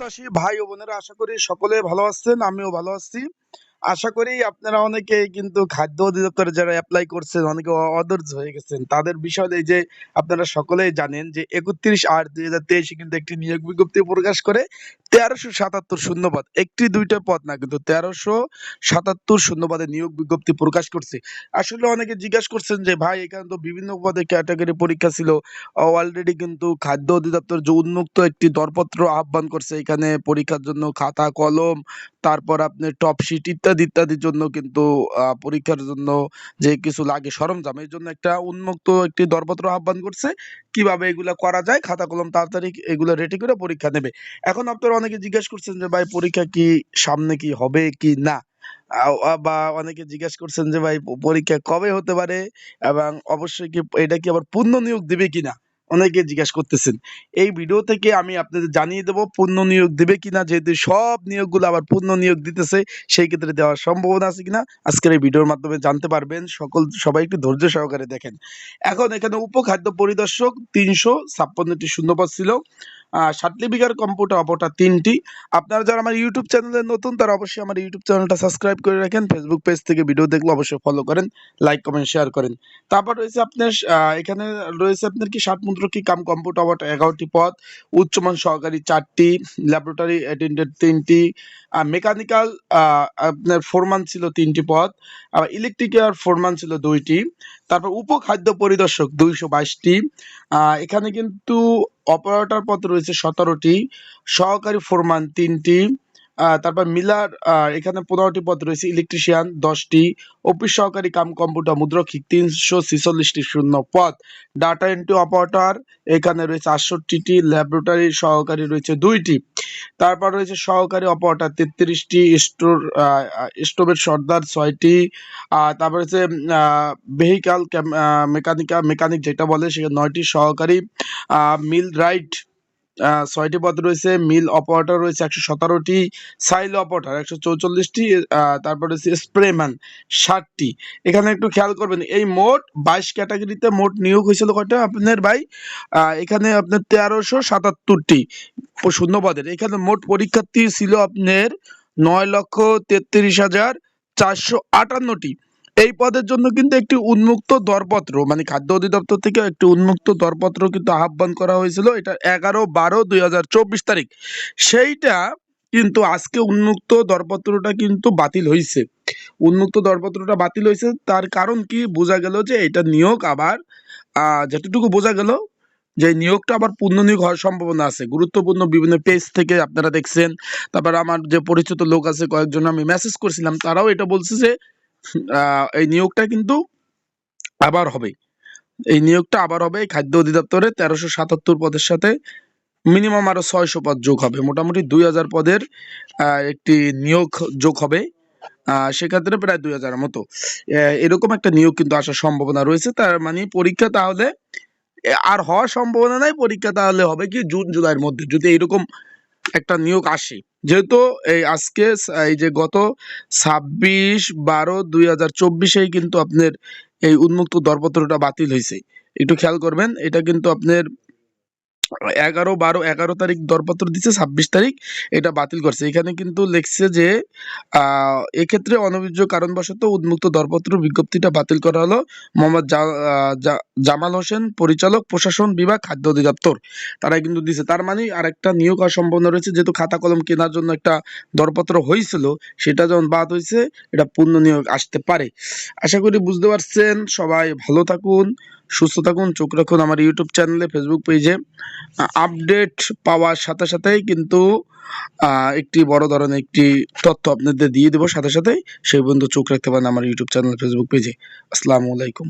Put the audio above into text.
প্রত্যাশী ভাই ও বোনেরা আশা করি সকলে ভালো আছেন আমিও ভালো আছি। আশা করি আপনারা অনেকে কিন্তু খাদ্য অধিদপ্তরে যারা অ্যাপ্লাই করছেন, অনেকে অধৈর্য হয়ে গেছেন। তাদের বিষয় যে, আপনারা সকলেই জানেন যে একত্রিশ আট দুই হাজার তেইশে কিন্তু একটি নিয়োগ বিজ্ঞপ্তি প্রকাশ করে তেরোশো সাতাত্তর শূন্যপদ। একটি দুইটা পদ না, কিন্তু তেরোশো সাতাত্তর শূন্যপদে নিয়োগ বিজ্ঞপ্তি প্রকাশ করছে। আসলে অনেকে জিজ্ঞাসা করছেন যে, ভাই, এখানে তো বিভিন্ন পদে ক্যাটাগরি পরীক্ষা ছিল। অলরেডি কিন্তু খাদ্য অধিদপ্তর যে উন্মুক্ত একটি দরপত্র আহ্বান করছে, এখানে পরীক্ষার জন্য খাতা, কলম, তারপর আপনার টপ শিট ইত্যাদি, ইত্যাদির জন্য কিন্তু পরীক্ষার জন্য যে কিছু লাগে সরঞ্জাম, এই জন্য একটা উন্মুক্ত একটি দরপত্র আহ্বান করছে, কীভাবে এগুলা করা যায় খাতা কলম তাড়াতাড়ি এগুলো রেডি করে পরীক্ষা নেবে এখন আপনারা অনেকে জিজ্ঞেস করছেন যে, ভাই, পরীক্ষা কি সামনে কি হবে কি না? বা অনেকে জিজ্ঞেস করছেন যে, ভাই, পরীক্ষা কবে হতে পারে? এবং অবশ্যই কি, এটা কি আবার পূর্ণ নিয়োগ দিবে কিনা? অনেকে জিজ্ঞেস করতেছেন, এই ভিডিও থেকে আমি আপনাদের জানিয়ে দেবো পূর্ণ নিয়োগ দেবে কিনা? যেহেতু সব নিয়োগগুলো আবার পূর্ণ নিয়োগ দিতেছে, সেই ক্ষেত্রে দেওয়ার সম্ভাবনা আছে কিনা? আজকের এই ভিডিওর মাধ্যমে জানতে পারবেন। সকল, সবাই একটু ধৈর্য সহকারে দেখেন। এখন এখানে উপখাদ্য পরিদর্শক তিনশো ছাপ্পান্নটি শূন্যপদ ছিল। আহ সাতলিপিকার কম্পিউটার অপরটা তিনটি। আপনারা যারা আমার ইউটিউব চ্যানেলে নতুন, তারা অবশ্যই আমার ইউটিউব চ্যানেলটা সাবস্ক্রাইব করে রাখেন। ফেসবুক পেজ থেকে ভিডিও দেখলে অবশ্যই ফলো করেন লাইক কমেন্ট শেয়ার করেন। তারপর রয়েছে আপনার এখানে রয়েছে আপনার কি ষাট মুদ্র কি কাম কম্পিউটার অপরটা এগারোটি পদ। উচ্চমান সহকারী চারটি ল্যাবরেটরি অ্যাটেন্ডেন্ট তিনটি মেকানিক্যাল আপনার ফোরমান ছিল তিনটি পদ ইলেকট্রিক্যাল ফোরমান ছিল দুইটি। তারপর উপখাদ্য পরিদর্শক দুইশো বাইশটি। এখানে কিন্তু অপারেটর পদ রয়েছে সতেরোটি সহকারী ফোরম্যান তিনটি। তারপর মিলার এখানে পনেরোটি পদ রয়েছে ইলেকট্রিশিয়ান দশটি অফিস সহকারী কাম কম্পিউটার মুদ্রক্ষিক তিনশো ছিচল্লিশটি শূন্য পদ। ডাটা এন্ট্রি অপারেটর এখানে রয়েছে আটষট্টিটি ল্যাবরেটরি সহকারী রয়েছে দুইটি। তারপর রয়েছে সহকারী অপারেটর তেত্রিশটি, স্টোর স্টোভের সর্দার ছয়টি। তারপর হচ্ছে ভেহিকাল মেকানিকা মেকানিক যেটা বলে, সেখানে নয়টি সহকারী মিল রাইট ছয়টি পদ রয়েছে, মিল অপারেটর রয়েছে একশো সতেরোটি, সাইল অপারেটর একশো চৌচল্লিশটি তারপর রয়েছে স্প্রেম্যান ষাটটি। এখানে একটু খেয়াল করবেন, এই মোট বাইশ ক্যাটাগরিতে মোট নিয়োগ হয়েছিল কয়টা আপনার ভাই? এখানে আপনার তেরোশো সাতাত্তরটি শূন্য পদের। এখানে মোট পরীক্ষার্থী ছিল আপনার নয় লক্ষ তেত্রিশ হাজার চারশো আটান্নটি। এই পদের জন্য কিন্তু একটি উন্মুক্ত দরপত্র মানে খাদ্য অধিদপ্তর থেকে একটি উন্মুক্ত দরপত্র কিন্তু আহ্বান করা হয়েছিল এটা এগারো বারো দুই তারিখ। সেইটা কিন্তু আজকে উন্মুক্ত দরপত্রটা কিন্তু বাতিল হয়েছে উন্মুক্ত দরপত্রটা বাতিল হয়েছে তার কারণ কি? বোঝা গেল যে এটা নিয়োগ আবার আহ, যতটুকু বোঝা গেল যে নিয়োগটা আবার পূর্ণ নিয়োগ হওয়ার সম্ভাবনা আছে। গুরুত্বপূর্ণ বিভিন্ন পেজ থেকে আপনারা দেখছেন তারপর আমার যে পরিচিত লোক আছে কয়েকজন আমি মেসেজ করছিলাম তারাও এটা বলছে যে এই নিয়োগটা কিন্তু আবার হবে। এই নিয়োগটা আবার হবে খাদ্য অধিদপ্তরে তেরোশো সাতাত্তর পদের সাথে মিনিমাম আরও ছয়শো পদ যোগ হবে। মোটামুটি দুই হাজার পদের একটি নিয়োগ যোগ হবে। সেক্ষেত্রে প্রায় দুই হাজারের মতো। এরকম একটা নিয়োগ কিন্তু আসার সম্ভাবনা রয়েছে। তার মানে পরীক্ষা তাহলে আর হওয়ার সম্ভাবনা নাই। পরীক্ষা তাহলে হবে কি জুন, জুলাইয়ের মধ্যে। যদি এরকম একটা নিয়োগ আসে। যেহেতু এই আজকে এই যে গত ছাব্বিশ বারো দুই হাজার চব্বিশেই কিন্তু আপনার এই উন্মুক্ত দরপত্রটা বাতিল হয়েছে। একটু খেয়াল করবেন, এটা কিন্তু আপনার এগারো বারো এগারো তারিখ দরপত্র দিচ্ছে ছাব্বিশ তারিখ এটা বাতিল করছে। এখানে কিন্তু লিখছে যে আহ, এক্ষেত্রে অনভিজ্ঞ কারণবশত উন্মুক্ত দরপত্র বিজ্ঞপ্তিটা বাতিল করা হলো মোহাম্মদ জামাল হোসেন পরিচালক প্রশাসন বিভাগ খাদ্য অধিদপ্তর। তারা কিন্তু দিছে। তার মানে আরেকটা নিয়োগ হওয়ার সম্ভাবনা রয়েছে যেহেতু খাতা কলম কেনার জন্য একটা দরপত্র হয়েছিল সেটা যখন বাদ হয়েছে এটা পূর্ণ নিয়োগ আসতে পারে। আশা করি বুঝতে পারছেন সবাই ভালো থাকুন। সুস্থ থাকুন, চোখ রাখুন আমার ইউটিউব চ্যানেলে ফেসবুক পেজে আপডেট পাওয়ার সাথে সাথেই কিন্তু একটি বড় ধরনের একটি তথ্য আপনাদের দিয়ে দেবো। সাথে সাথেই সেই পর্যন্ত চোখ রাখতে পারেন আমার ইউটিউব চ্যানেল ফেসবুক পেজে আসসালামু আলাইকুম।